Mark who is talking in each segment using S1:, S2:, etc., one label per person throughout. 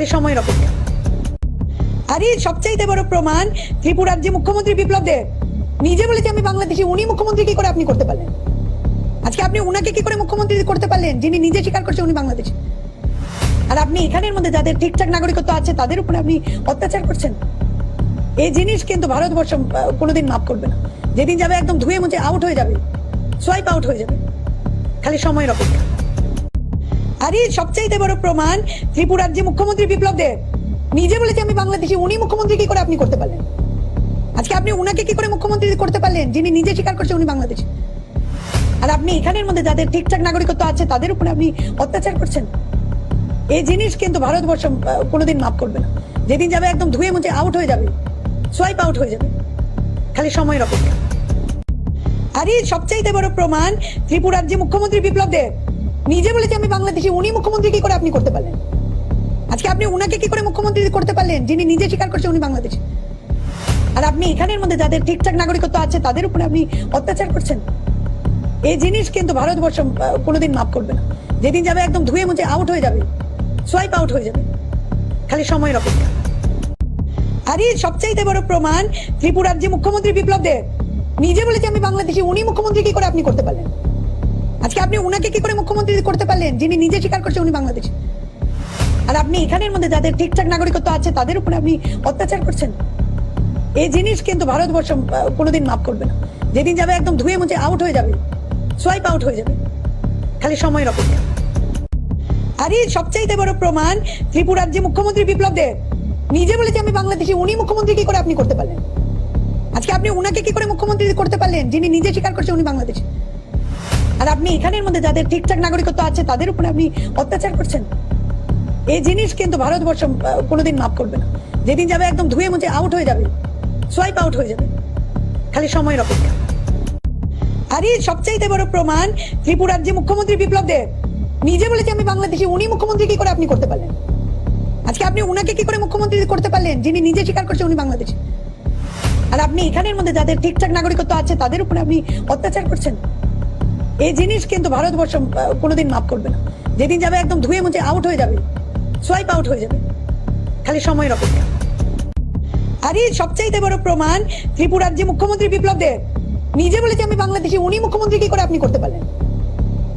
S1: খালি সময়ের অপেক্ষা আরে, সবচাইতে বড় প্রমাণ ত্রিপুরার যে মুখ্যমন্ত্রী বিপ্লব দেব, নিজে বলেছে আমি বাংলাদেশি, উনি মুখ্যমন্ত্রী কি করে আপনি করতে পারলেন? আজকে আপনি উনাকে কি করে মুখ্যমন্ত্রী করতে পারলেন, যিনি নিজে স্বীকার করছে উনি বাংলাদেশি? আর আপনি এখানের মধ্যে যাদের ঠিকঠাক নাগরিকত্ব আছে, তাদের উপরে আপনি অত্যাচার করছেন? এই জিনিস কিন্তু ভারতবর্ষ কোনোদিন মাফ করবে না। যেদিন যাবে একদম ধুয়ে মুছে আউট হয়ে যাবে। সোয়াইপ আউট হয়ে যাবে। খালি সময়ের অপেক্ষা আরে সবচাইতে বড় প্রমাণ ত্রিপুরার যে মুখ্যমন্ত্রী বিপ্লব দেব, নিজে বলেছে আমি বাংলাদেশি, উনি মুখ্যমন্ত্রী কি করে আপনি করতে পারলেন? আজকে আপনি উনাকে কি করে মুখ্যমন্ত্রী করতে পারলেন, যিনি নিজে স্বীকার করছে উনি বাংলাদেশি? আর আপনি এখানের মধ্যে যাদের ঠিকঠাক নাগরিকত্ব আছে, তাদের উপরে আপনি অত্যাচার করছেন? এই জিনিস কিন্তু ভারতবর্ষ কোনোদিন মাফ করবে না। যেদিন যাবে একদম ধুয়ে মুছে আউট হয়ে যাবে। সোয়াইপ আউট হয়ে যাবে। খালি সময়ের অপেক্ষা। আরে সবচাইতে বড় প্রমাণ ত্রিপুরার যে মুখ্যমন্ত্রী বিপ্লব দেব নিজে বলেছে আমি বাংলাদেশি, উনি মুখ্যমন্ত্রী কি করে আপনি করতে পারলেন? আজকে আপনি উনাকে কি করে মুখ্যমন্ত্রী করতে পারলেন? যিনি নিজে স্বীকার করছে উনি বাংলাদেশি। আর আপনি এখানের মধ্যে যাদের ঠিকঠাক নাগরিকত্ব আছে, তাদের উপরে আপনি অত্যাচার করছেন। এই জিনিস কিন্তু ভারতবর্ষ কোনোদিন মাফ করবে না। যেদিন যাবে একদম ধুয়ে মুছে আউট হয়ে যাবে। সোয়াইপ আউট হয়ে যাবে। খালি সময়ের অপেক্ষা। আরে সবচাইতে বড় প্রমাণ ত্রিপুরার যে মুখ্যমন্ত্রী বিপ্লব দেব নিজে বলেছে আমি বাংলাদেশি, উনি মুখ্যমন্ত্রী কি করে আপনি করতে পারলেন? আজকে আপনি উনাকে কি করে মুখ্যমন্ত্রী করতে পারলেন, যিনি নিজে স্বীকার করছে উনি বাংলাদেশি? আর আপনি এখানের মধ্যে যাদের ঠিকঠাক নাগরিকত্ব আছে, তাদের উপরে আপনি অত্যাচার করছেন। এই জিনিস কিন্তু ভারতবর্ষ কোনোদিন মাফ করবে না। যেদিন যাবে একদম ধুয়ে মুছে আউট হয়ে যাবে। সোয়াইপ আউট হয়ে যাবে। খালি সময়ের অপেক্ষা আরে সবচাইতে বড় প্রমাণ ত্রিপুরার যে মুখ্যমন্ত্রী বিপ্লব দেব, নিজে বলেছে আমি বাংলাদেশি, উনি মুখ্যমন্ত্রী কি করে আপনি করতে পারলেন? আজকে আপনি উনাকে কি করে মুখ্যমন্ত্রী করতে পারলেন, যিনি নিজে স্বীকার করছে উনি বাংলাদেশি? আর আপনি এখানের মধ্যে যাদের ঠিকঠাক নাগরিকত্ব আছে, তাদের উপরে আপনি অত্যাচার করছেন। এই জিনিস কিন্তু ভারতবর্ষ কোনোদিন মাফ করবে না। যেদিন যাবে একদম ধুয়ে মুছে আউট হয়ে যাবে। সোয়াইপ আউট হয়ে যাবে। খালি সময়ের অপেক্ষা। আরে সবচাইতে বড় প্রমাণ ত্রিপুরার যে মুখ্যমন্ত্রী বিপ্লব দেব, নিজে বলেছে আমি বাংলাদেশি, উনি মুখ্যমন্ত্রী কি করে আপনি করতে পারলেন? আজকে আপনি উনাকে কি করে মুখ্যমন্ত্রী করতে পারলেন, যিনি নিজে স্বীকার করছে উনি বাংলাদেশি? আর আপনি এখানের মধ্যে যাদের ঠিকঠাক নাগরিকত্ব আছে, তাদের উপরে আপনি অত্যাচার করছেন? এই জিনিস কিন্তু ভারতবর্ষ কোনোদিন মাফ করবে না। যেদিন যাবে একদম ধুয়ে মুছে আউট হয়ে যাবে। সোয়াইপ আউট হয়ে যাবে। খালি সময়ের অপেক্ষা আরে সবচাইতে বড় প্রমাণ ত্রিপুরার যে মুখ্যমন্ত্রী বিপ্লব দেব, নিজে বলেছে আমি বাংলাদেশি, উনি মুখ্যমন্ত্রী কি করে আপনি করতে পারলেন?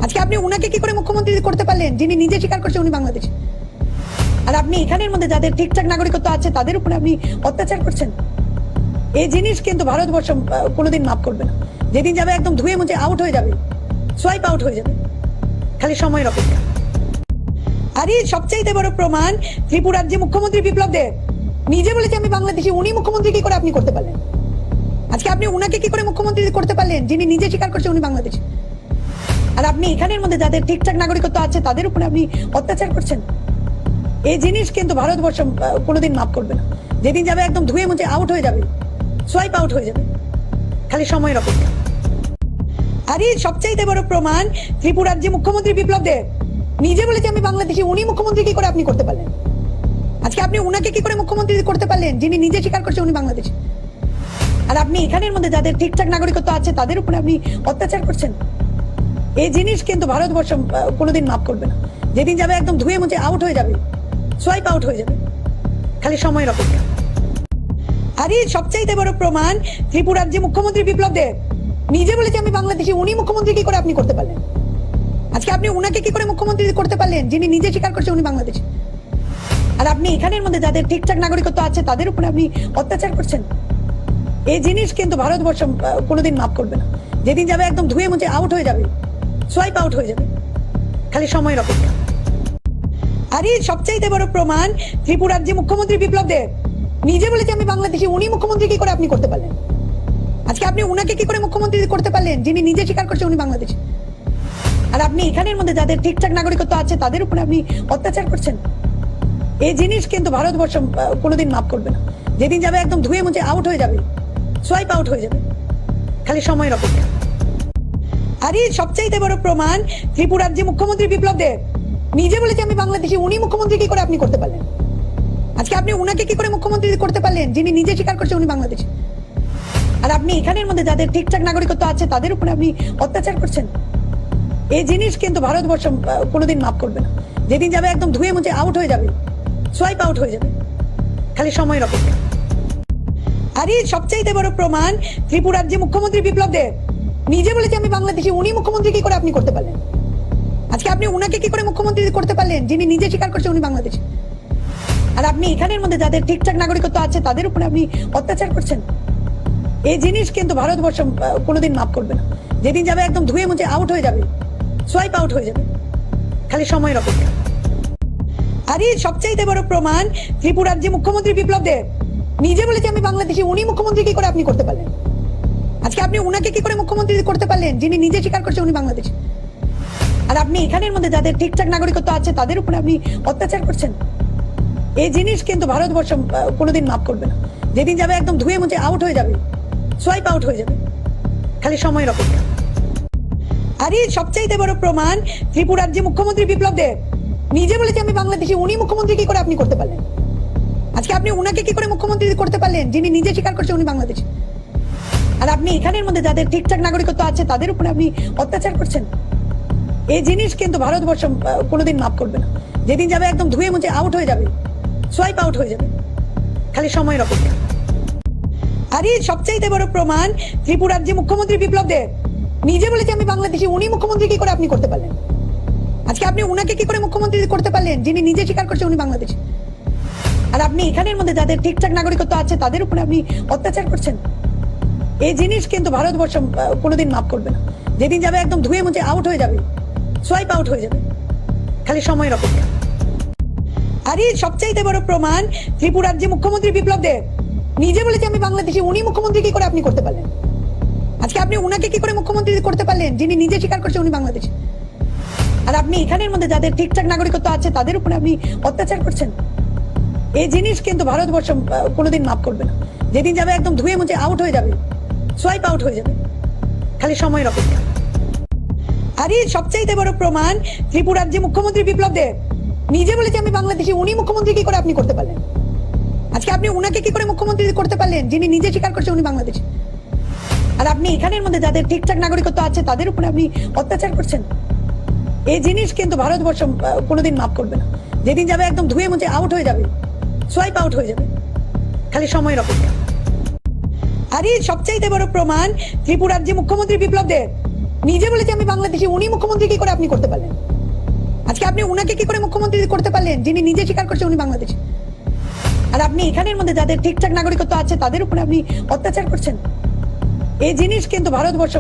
S1: আজকে আপনি উনাকে কি করে মুখ্যমন্ত্রী করতে পারলেন? যিনি নিজে স্বীকার করছে উনি বাংলাদেশি। আর আপনি এখানের মধ্যে যাদের ঠিকঠাক নাগরিকত্ব আছে, তাদের উপরে আপনি অত্যাচার করছেন। এই জিনিস কিন্তু ভারতবর্ষ কোনোদিন মাফ করবে না। যেদিন যাবে একদম ধুয়ে মুছে আউট হয়ে যাবে। সোয়াইপ আউট হয়ে যাবে। খালি সময়ের অপেক্ষা। আরে, সবচাইতে বড় প্রমাণ ত্রিপুরার যে মুখ্যমন্ত্রী বিপ্লব দেব, নিজে বলেছে আমি বাংলাদেশি, উনি মুখ্যমন্ত্রী কি করে আপনি করতে পারলেন? আজকে আপনি উনাকে কি করে মুখ্যমন্ত্রী করতে পারলেন? যিনি নিজে স্বীকার করছে উনি বাংলাদেশি। আর আপনি এখানের মধ্যে যাদের ঠিকঠাক নাগরিকত্ব আছে, তাদের উপরে আপনি অত্যাচার করছেন। এই জিনিস কিন্তু ভারতবর্ষ কোনোদিন মাফ করবে না। যেদিন যাবে একদম ধুয়ে মুছে আউট হয়ে যাবে। সোয়াইপ আউট হয়ে যাবে। খালি সময়ের অপেক্ষা। আরে, সবচাইতে বড় প্রমাণ ত্রিপুরার যে মুখ্যমন্ত্রী বিপ্লব দেব নিজে বলেছে আমি বাংলাদেশি, উনি মুখ্যমন্ত্রী কি করে আপনি করতে পারলেন? আজকে আপনি উনাকে কি করে মুখ্যমন্ত্রী করতে পারলেন, যিনি নিজে স্বীকার করছে উনি বাংলাদেশি? আর আপনি এখানের মধ্যে যাদের ঠিকঠাক নাগরিকত্ব আছে, তাদের উপরে আপনি অত্যাচার করছেন। এই জিনিস কিন্তু ভারতবর্ষ কোনোদিন মাফ করবে না। যেদিন যাবে একদম ধুয়ে মুছে আউট হয়ে যাবে। সোয়াইপ আউট হয়ে যাবে। খালি সময়ের অপেক্ষা। আরে, সবচাইতে বড় প্রমাণ ত্রিপুরার যে মুখ্যমন্ত্রী বিপ্লব দেব নিজে বলেছে আমি বাংলাদেশি, উনি মুখ্যমন্ত্রী কি করে আপনি করতে পারলেন? আজকে আপনি উনাকে কি করে মুখ্যমন্ত্রী করতে পারলেন? যিনি নিজে স্বীকার করছে উনি বাংলাদেশি। আর আপনি এখানের মধ্যে যাদের ঠিকঠাক নাগরিকত্ব আছে, তাদের উপরে আপনি অত্যাচার করছেন। এই জিনিস কিন্তু ভারতবর্ষ কোনোদিন মাফ করবে না। যেদিন যাবে একদম ধুয়ে মুছে আউট হয়ে যাবে। সোয়াইপ আউট হয়ে যাবে। খালি সময়ের অপেক্ষা। আরে সবচাইতে বড় প্রমাণ ত্রিপুরার যে মুখ্যমন্ত্রী বিপ্লব দেব নিজে বলেছে আমি বাংলাদেশি, উনি মুখ্যমন্ত্রী কি করে আপনি করতে পারলেন? আজকে আপনি উনাকে কি করে মুখ্যমন্ত্রী করতে পারলেন? যিনি নিজে স্বীকার করছে উনি বাংলাদেশি। আর আপনি এখানের মধ্যে যাদের ঠিকঠাক নাগরিকত্ব আছে, তাদের উপরে আপনি অত্যাচার করছেন। এই জিনিস কিন্তু ভারতবর্ষ কোনোদিন মাফ করবে না। যেদিন যাবে একদম ধুয়ে মুছে আউট হয়ে যাবে। সোয়াইপ আউট হয়ে যাবে। খালি সময়ের অপেক্ষা। আরে সবচাইতে বড় প্রমাণ ত্রিপুরার যে মুখ্যমন্ত্রী বিপ্লব দেব, নিজে বলেছে আমি বাংলাদেশি, উনি মুখ্যমন্ত্রী কি করে আপনি করতে পারলেন? আজকে আপনি উনাকে কি করে মুখ্যমন্ত্রী করতে পারলেন? যিনি নিজে স্বীকার করছে উনি বাংলাদেশি। আর আপনি এখানের মধ্যে যাদের ঠিকঠাক নাগরিকত্ব আছে, তাদের উপরে আপনি অত্যাচার করছেন। এই জিনিস কিন্তু ভারতবর্ষ কোনোদিন মাফ করবে না। যেদিন যাবে একদম ধুয়ে মুছে আউট হয়ে যাবে। সোয়াইপ আউট হয়ে যাবে। খালি সময়ের অপেক্ষা আরে সবচাইতে বড় প্রমাণ ত্রিপুরার যে মুখ্যমন্ত্রী বিপ্লব দেব, নিজে বলেছে আমি বাংলাদেশি, উনি মুখ্যমন্ত্রী কি করে আপনি করতে পারলেন? আজকে আপনি উনাকে কি করে মুখ্যমন্ত্রী করতে পারলেন? যিনি নিজে স্বীকার করছেন উনি বাংলাদেশি। আর আপনি এখানের মধ্যে যাদের ঠিকঠাক নাগরিকত্ব আছে, তাদের উপরে আপনি অত্যাচার করছেন। এই জিনিস কিন্তু ভারতবর্ষ কোনোদিন মাফ করবে না। যেদিন যাবে একদম ধুয়ে মুছে আউট হয়ে যাবে। সোয়াইপ আউট হয়ে যাবে। খালি সময়ের অপেক্ষা। আরে, সবচাইতে বড় প্রমাণ ত্রিপুরার যে মুখ্যমন্ত্রী বিপ্লব দেব, নিজে বলেছে আমি বাংলাদেশি, উনি মুখ্যমন্ত্রী কি করে আপনি করতে পারলেন? আজকে আপনি উনাকে কি করে মুখ্যমন্ত্রী করতে পারলেন, যিনি নিজে স্বীকার করছে উনি বাংলাদেশি? আর আপনি এখানের মধ্যে যাদের ঠিকঠাক নাগরিকত্ব আছে, তাদের উপরে আপনি অত্যাচার করছেন? এই জিনিস কিন্তু ভারতবর্ষ কোনোদিন মাফ করবে না। যেদিন যাবে একদম ধুয়ে মুছে আউট হয়ে যাবে। সোয়াইপ আউট হয়ে যাবে। খালি সময়ের অপেক্ষা আরে, সবচাইতে বড় প্রমাণ ত্রিপুরার যে মুখ্যমন্ত্রী বিপ্লব দেব, নিজে বলেছে আমি বাংলাদেশি, উনি মুখ্যমন্ত্রী কি করে আপনি করতে পারলেন? আজকে আপনি উনাকে কি করে মুখ্যমন্ত্রী করতে পারলেন, যিনি নিজে স্বীকার করছে উনি বাংলাদেশি? আর আপনি এখানের মধ্যে যাদের ঠিকঠাক নাগরিকত্ব আছে, তাদের উপরে আপনি অত্যাচার করছেন। এই জিনিস কিন্তু ভারতবর্ষ কোনোদিন মাফ করবে না। যেদিন যাবে একদম ধুয়ে মুছে আউট হয়ে যাবে। সোয়াইপ আউট হয়ে যাবে। খালি সময়ের অপেক্ষা আরে, সবচাইতে বড় প্রমাণ ত্রিপুরার যে মুখ্যমন্ত্রী বিপ্লব দেব, নিজে বলেছে আমি বাংলাদেশি, উনি মুখ্যমন্ত্রী কি করে আপনি করতে পারলেন? আজকে আপনি উনাকে কি করে মুখ্যমন্ত্রী করতে পারলেন, যিনি নিজে স্বীকার করছে উনি বাংলাদেশি? আর আপনি এখানের মধ্যে যাদের ঠিকঠাক নাগরিকত্ব আছে, তাদের উপরে আপনি অত্যাচার করছেন? এই জিনিস কিন্তু ভারতবর্ষ কোনোদিন মাফ করবে না। যেদিন যাবে একদম ধুয়ে মুছে আউট হয়ে যাবে। সোয়াইপ আউট হয়ে যাবে। খালি সময়ের অপেক্ষা। আরে, সবচাইতে বড় প্রমাণ ত্রিপুরার যে মুখ্যমন্ত্রী বিপ্লব দেব নিজে বলেছে আমি বাংলাদেশি, উনি মুখ্যমন্ত্রী কি করে আপনি করতে পারলেন। আজকে আপনি উনাকে কি করে মুখ্যমন্ত্রী করতে পারলেন? যিনি নিজে স্বীকার করছে উনি বাংলাদেশে। আর আপনি এখানের মধ্যে যাদের ঠিকঠাক নাগরিকত্ব আছে, তাদের উপরে আপনি অত্যাচার করছেন। এই জিনিস কিন্তু ভারতবর্ষ কোনোদিন মাফ করবে না। যেদিন যাবে একদম ধুয়ে মুছে আউট হয়ে যাবে। সোয়াইপ আউট হয়ে যাবে। খালি সময়ের অপেক্ষা। আরে, সবচাইতে বড় প্রমাণ ত্রিপুরার যে মুখ্যমন্ত্রী বিপ্লব দেব নিজে বলেছে আমি বাংলাদেশি, উনি মুখ্যমন্ত্রী কি করে আপনি করতে পারলেন। আজকে আপনি উনাকে কি করে মুখ্যমন্ত্রী করতে পারলেন, যিনি নিজে স্বীকার করছেন উনি বাংলাদেশি? আর আপনি এখানের মধ্যে যাদের ঠিকঠাক নাগরিকত্ব আছে, তাদের উপরে আপনি অত্যাচার করছেন? এই জিনিস কিন্তু ভারতবর্ষ কোনোদিন মাফ করবে না। যেদিন যাবে একদম ধুয়ে মুছে আউট হয়ে যাবে। সোয়াইপ আউট হয়ে যাবে। খালি সময়ের অপেক্ষা। আরে সবচাইতে বড় প্রমাণ ত্রিপুরার যে মুখ্যমন্ত্রী বিপ্লব দেব নিজে বলেছে আমি বাংলাদেশি, উনি মুখ্যমন্ত্রী কি করে আপনি করতে পারলেন? আজকে আপনি উনাকে কি করে মুখ্যমন্ত্রী করতে পারলেন, যিনি নিজে স্বীকার করছেন উনি বাংলাদেশি? আর আপনি এখানের মধ্যে যাদের ঠিকঠাক নাগরিকত্ব আছে, তাদের উপরে আপনি অত্যাচার করছেন। এই জিনিস কিন্তু ভারতবর্ষ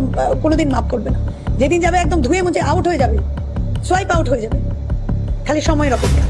S1: কোনোদিন মাফ করবে না। যেদিন যাবে একদম ধুয়ে মুছে আউট হয়ে যাবে। সোয়াইপ আউট হয়ে যাবে। খালি সময়ের অপেক্ষা।